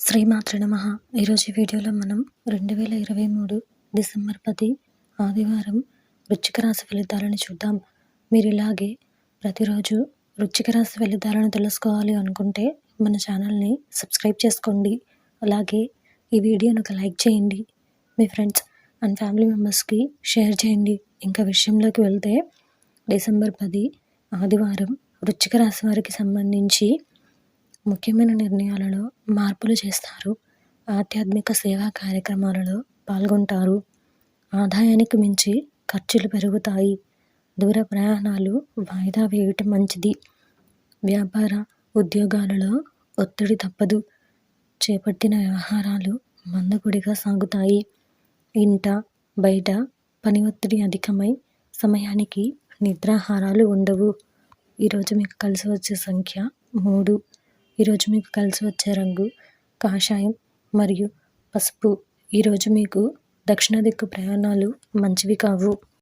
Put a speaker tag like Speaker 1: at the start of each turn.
Speaker 1: శ్రీమాతృ నమ. ఈరోజు వీడియోలో మనం రెండు వేల ఇరవై మూడు డిసెంబర్ పది ఆదివారం వృచ్చిక రాశి ఫలితాలను చూద్దాం. మీరు ఇలాగే ప్రతిరోజు వృచ్చిక రాశి ఫలితాలను తెలుసుకోవాలి అనుకుంటే మన ఛానల్ని సబ్స్క్రైబ్ చేసుకోండి. అలాగే ఈ వీడియోను ఒక లైక్ చేయండి. మీ ఫ్రెండ్స్ అండ్ ఫ్యామిలీ మెంబర్స్కి షేర్ చేయండి. ఇంకా విషయంలోకి వెళ్తే డిసెంబర్ పది ఆదివారం వృచ్చిక రాశి వారికి సంబంధించి ముఖ్యమైన నిర్ణయాలలో మార్పులు చేస్తారు. ఆధ్యాత్మిక సేవా కార్యక్రమాలలో పాల్గొంటారు. ఆదాయానికి మించి ఖర్చులు పెరుగుతాయి. దూర ప్రయాణాలు వాయిదా వేయటం మంచిది. వ్యాపార ఉద్యోగాలలో ఒత్తిడి తప్పదు. చేపట్టిన వ్యవహారాలు మందకొడిగా సాగుతాయి. ఇంట బయట పని ఒత్తిడి అధికమై సమయానికి నిద్రాహారాలు ఉండవు. ఈరోజు మీకు కలిసి వచ్చే సంఖ్య మూడు. ఈరోజు మీకు కలిసి వచ్చే రంగు కాషాయం మరియు పసుపు. ఈరోజు మీకు దక్షిణ దిక్కు ప్రయాణాలు మంచివి కావు.